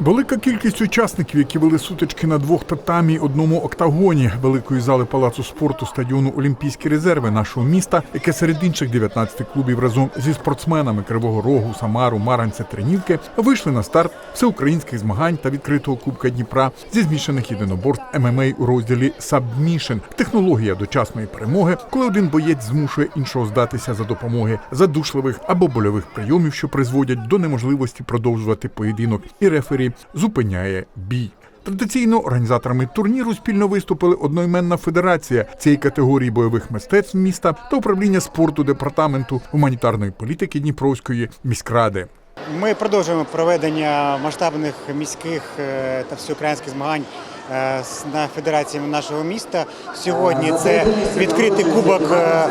Велика кількість учасників, які вели сутички на двох татамі одному октагоні великої зали палацу спорту стадіону Олімпійські резерви нашого міста, яке серед інших 19 клубів разом зі спортсменами Кривого Рогу, Самару, Маранця, Тренівки вийшли на старт всеукраїнських змагань та відкритого Кубка Дніпра зі змішаних єдиноборств ММА у розділі Submission – технологія дочасної перемоги, коли один боєць змушує іншого здатися за допомоги задушливих або больових прийомів, що призводять до неможливості продовжувати поєдинок, і рефері зупиняє бій. Традиційно організаторами турніру спільно виступили одноіменна федерація цієї категорії бойових мистецтв міста та управління спорту департаменту гуманітарної політики Дніпровської міськради. Ми продовжуємо проведення масштабних міських е, та всеукраїнських змагань е, на федерації нашого міста. Сьогодні це відкритий кубок е,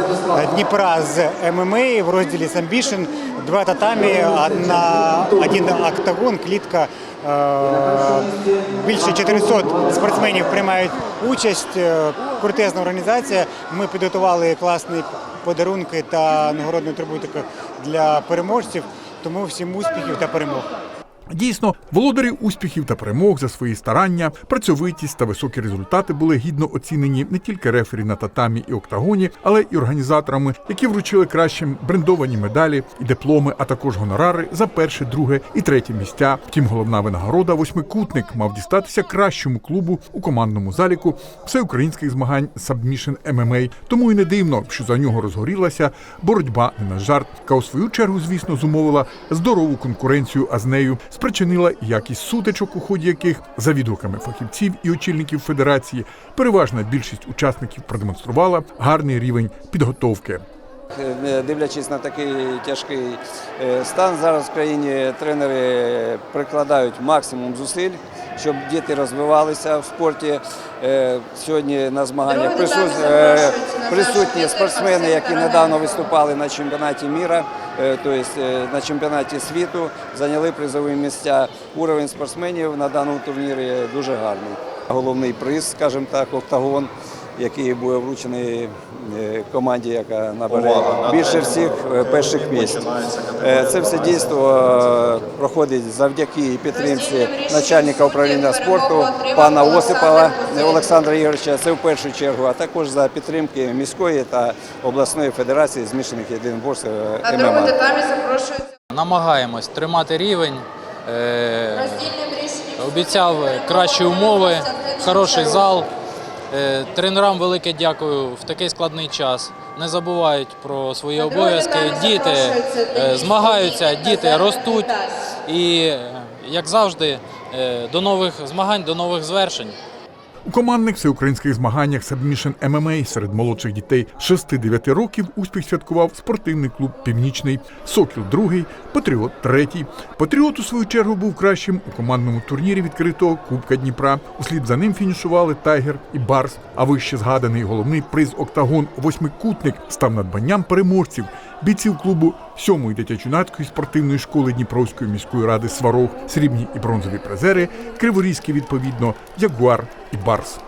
Дніпра з ММА в розділі Самбішн. Два татамі, одна, один октагон, клітка. Більше 400 спортсменів приймають участь. Крутезна організація. Ми підготували класні подарунки та нагородну атрибутику для переможців. Тому всім успіхів та перемог. Дійсно, володарі успіхів та перемог за свої старання, працьовитість та високі результати були гідно оцінені не тільки рефері на татамі і октагоні, але й організаторами, які вручили кращим брендовані медалі і дипломи, а також гонорари за перше, друге і третє місця. Втім, головна винагорода восьмикутник мав дістатися кращому клубу у командному заліку всеукраїнських змагань Submission MMA. Тому і не дивно, що за нього розгорілася боротьба не на жарт, яка у свою чергу, звісно, зумовила здорову конкуренцію, а з нею спричинила якість сутичок, у ході яких, за відгуками фахівців і очільників федерації, переважна більшість учасників продемонструвала гарний рівень підготовки. Не Дивлячись на такий тяжкий е, стан зараз в країні, тренери прикладають максимум зусиль, щоб діти розвивалися в спорті. Е, Сьогодні на змаганнях присут- е, присутні спортсмени, які недавно виступали на чемпіонаті міра, е, тобто е, на чемпіонаті світу, зайняли призові місця. Уровень спортсменів на даному турнірі дуже гарний. Головний приз, скажімо так, октагон який буде вручений е, команді, яка набере більше всіх е, перших місць. Е, Це все дійство проходить завдяки підтримці начальника управління спорту пана Осипова Олександра Ігоровича. Це в першу чергу, а також за підтримки міської та обласної федерації змішаних єдиноборств ММА. Намагаємось тримати рівень. Обіцяв кращі умови, хороший зал. Е, Тренерам велике дякую в такий складний час. Не забувають про свої обов'язки. Діти е, змагаються, діти ростуть. І, е, як завжди, до нових змагань, до нових звершень. У командних всеукраїнських змаганнях Submission MMA серед молодших дітей 6-9 років успіх святкував спортивний клуб Північний, Сокіл другий, Патріот третій. Патріот у свою чергу був кращим у командному турнірі відкритого Кубка Дніпра. Услід за ним фінішували Тайгер і Барс. А вище згаданий головний приз Октагон Восьмикутник став надбанням переможців, бійців клубу сьомої дитячо-юнацької спортивної школи Дніпровської міської ради Сварог, срібні і бронзові призери, криворізькі відповідно, Ягуар і Барс.